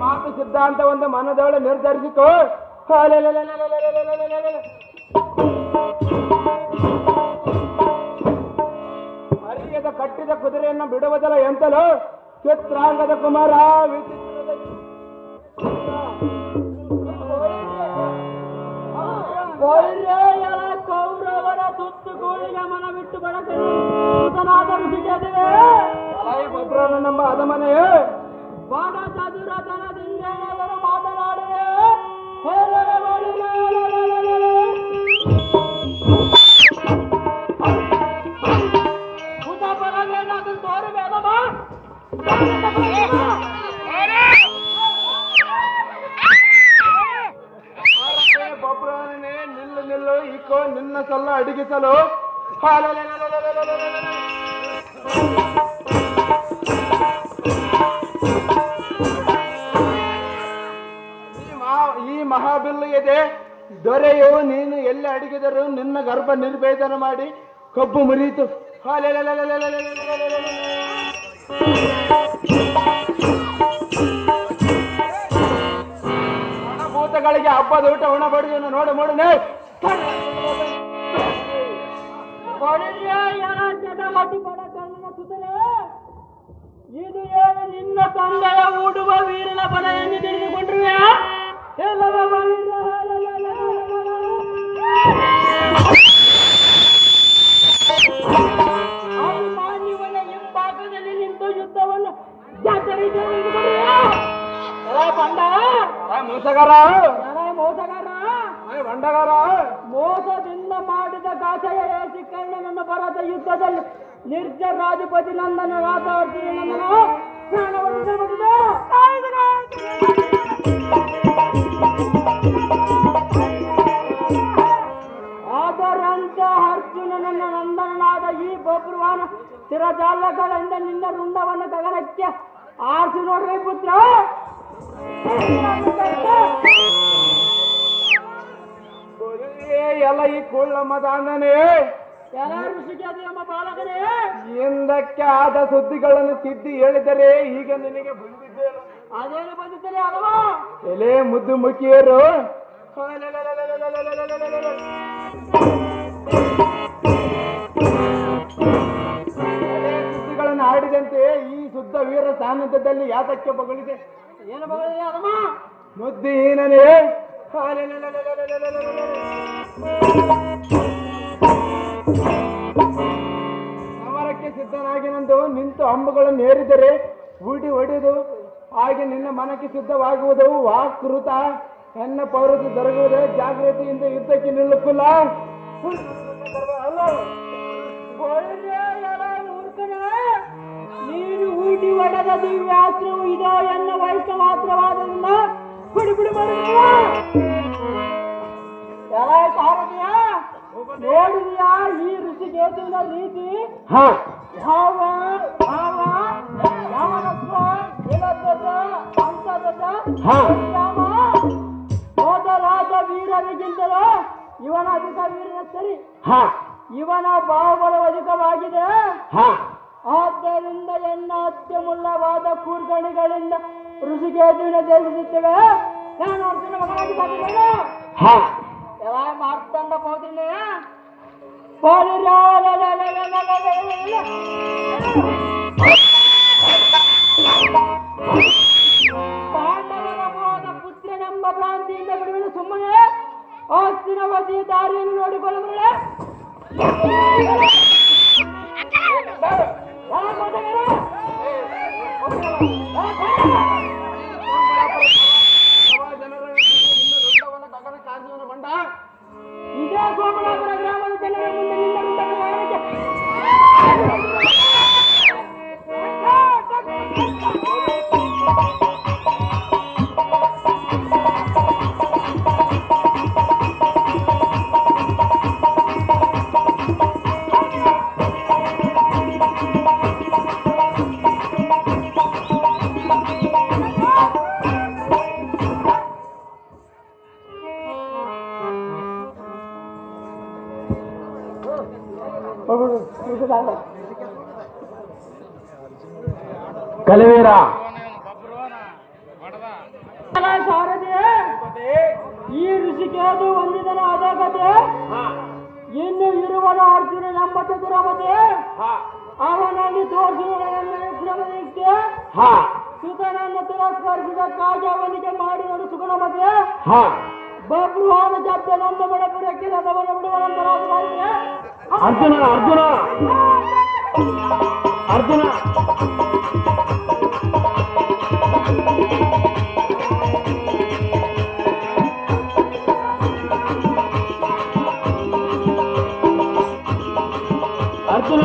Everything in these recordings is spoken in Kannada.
ಮಾತು ಸಿದ್ಧಾಂತ ಒಂದು ಮನದೊಳ ನಿರ್ಧರಿಸಿತು ಹರಿಯದ ಕಟ್ಟಿದ ಕುದುರೆಯನ್ನು ಬಿಡುವುದಲ್ಲ ಎಂತಲೋ? ಚಿತ್ರಾಂಗದ ಕುಮಾರ ವಿಚಿತ್ರ ಕೋಳಿಯ ಮನವಿಟ್ಟು ಬಳಸಲಿ ಈತನಾದರೂ ಸಿಗದುವೆ ಒಬ್ಬರನ್ನು ನಮ್ಮ ಅಧಮನೆಯೇ ಬಾಣ ಚದುರತನದಿಂದೇನಾದರೂ ಮಾತನಾಡುವೆ ಹೇಳಲು ಮಾಡಿದ ತೋರುವೆ ಅಲ್ಲಮ್ಮ ನಿನ್ನ ಸಲ್ಲ ಅಡಿಗಿಸಲು. ಈ ಮಹಾ- ಈ ಮಹಾಬಿಲ್ಲು ಇದೆ ದೊರೆಯು ನೀನು ಎಲ್ಲಿ ಅಡಗಿದರು ನಿನ್ನ ಗರ್ಭ ನಿರ್ಭೇದನ ಮಾಡಿ ಕಬ್ಬು ಮುರಿಯಿತು ಹಾಲೆಲೆಲೆಲೆಲೆಲೆಲೆಲೆಲೆಲೆಲೆ. ಮಕ್ಕಳಿಗೆ ಹಬ್ಬದ ಊಟ ಉಣಬಾರ್ದು ನೋಡು ನೋಡನೆ ಇದು ಏನು ನಿನ್ನ ತಂದೆಯ ಊಡುವ ವೀರನ ಬಲ ಎಂದು ತಿಳಿದುಕೊಂಡ್ರುವೆ ಅಭಿಮಾನಿಗಳ ಹಿಂಭಾಗದಲ್ಲಿ ನಿಂತು ಯುದ್ಧವನ್ನು ಜಾತ್ರೆ ಬಂಡ ಮೋಸಗಾರ ಮೋಸಗಾರ ಬಂಡಗಾರ ಮೋಸದಿಂದ ಮಾಡಿದ ಗಾಸೆಯ ಸಿಕ್ಕಣ್ಣ ನನ್ನ ಭರತ ಯುದ್ಧದಲ್ಲಿ ನಿರ್ಜರಾಧಿಪತಿ ನಂದನ ರಾಜಾವರ್ತಿ ನನ್ನನ್ನು ಆದರಂತ ಅರ್ಜುನನನ್ನ ನಂದನನಾದ ಈ ಬಬ್ರುವಾನ ಸ್ಥಿರ ಜಾಲಗಳಿಂದ ನಿನ್ನ ವೃಂದವನ್ನು ಗಗನಕ್ಕೆ ಆರಿಸಿ ನೋಡ್ರಿ ಪುತ್ರ ಎಲ್ಲ ಈ ಕುಳ್ಳಮ್ಮ ದಾಂಡನೆ ಎಲ್ಲ ಋಷಿಗೆ ನಮ್ಮ ಬಾಲಕರೇ ಹಿಂದಕ್ಕೆ ಆದ ಸುದ್ದಿಗಳನ್ನು ತಿದ್ದಿ ಹೇಳಿದರೆ ಈಗ ನಿನಗೆ ಬಂದಿದ್ದೇನು ಅದೇನು ಬಂದಿದ್ದರೆ ಅಲ್ವಾ ಎಲೆ ಮುದ್ದು ಮುಖಿಯರು ಶುದ್ಧ ವೀರ ಸಾನ್ನಿಧ್ಯದಲ್ಲಿ ಯಾತಕ್ಕೆ ಬಗಳಿದೆ? ಏನು ಬಗಳಿದೆ ಅದಮ್ಮ? ಮುದ್ದಿಹೀನನೇ ಸಮರಕ್ಕೆ ಸಿದ್ಧನಾಗಿನಂದು ನಿಂತು ಅಂಬುಗಳನ್ನು ಏರಿದರೆ ಊಟಿ ಹೊಡೆದು ಹಾಗೆ ನಿನ್ನ ಮನಕ್ಕೆ ಸಿದ್ಧವಾಗುವುದು ವಾಕೃತ. ಎನ್ನ ಪೌರತಿ ದೊರಗುವುದೇ ಜಾಗೃತಿಯಿಂದ ಯುದ್ಧಕ್ಕೆ ನಿಲ್ಲುತ್ತಿಲ್ಲ ವೇದ ದಿವ್ಯಾಸ್ತ್ರವು ಇದೋ ಎನ್ನ ವೈಷ್ಣವಾತ್ರವಾದದನ್ನ ಬಿಡುಬಿಡು ಬರುವ ಎಲ್ಲ ಸಾರದಿಯ ನೋಡಿದ್ಯಾ ಈ ಋಷಿಕೇತುವಿನ ರೀತಿ? ಯಾವ ಭಾವ ಯಾವನತ್ವ ಇಲ್ಲದದ ಅಂತದದ ರಾಮ ಹೋದ ರಾಜ ಇವನ ಅಧಿಕ ವೀರನ ಸರಿ ಇವನ ಬಾಹುಬಲ ಅಧಿಕವಾಗಿದೆ. ಆದ್ದರಿಂದ ಎನ್ನ ಅತ್ಯಮೂಲ್ಯವಾದ ಕೂರ್ಗಣಿಗಳಿಂದ ಋಷಿಕೇತುವಿನ ಜಯಿಸುತ್ತೇವೆ ನಾನು ಅರ್ಜುನ ಮಗನಾಗಿ ಸಾಕಿದ್ದೇನೆ ಎಲ್ಲ ಮಾರ್ತಂಡ ಹೋದ್ರೆ ಪಾಂಡವರ ಹೋದ ಪುತ್ರನೆಂಬ ಪ್ರಾಂತಿಯಿಂದ ಬಿಡುವುದು ಸುಮ್ಮನೆ. ಆಸ್ತಿನ ವಸಿ ದಾರಿಯನ್ನು ನೋಡಿಕೊಳ್ಳುವುದೇ Música ಕಲಿವೀರ. ಸಾರಥಿ ಈ ಋಷಿಕೇತು ಒಂದಿದನ ಕತೆ ಇನ್ನು ಇರುವನ ಅರ್ಜುನ ನಮ್ಮ ದುರಮತೆ ಅವನಲ್ಲಿ ತೋರಿಸುವ ಸುತನನ್ನು ಹಾ ಸುತನನ್ನು ತಿರಸ್ಕರಿಸಿದಕ್ಕಾಗಿ ಅವನಿಗೆ ಮಾಡಿದನು ಸುಗುಣಮತೆ ಬಬ್ರುವಾನ ಜಪ್ಪ ನನ್ನ ಮಣಪುರಕ್ಕೆ ರಥವನ್ನು ಬಿಡುವ ನಂತರ ಅರ್ಜುನ ಅರ್ಜುನ ಅರ್ಜುನ ಅರ್ಜುನ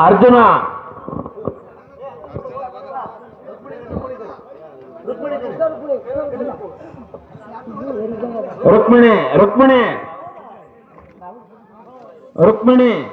ಅರ್ಜುನ ರುಕ್ಮಿಣಿ ರುಕ್ಮಿಣಿ રુક્મિણી.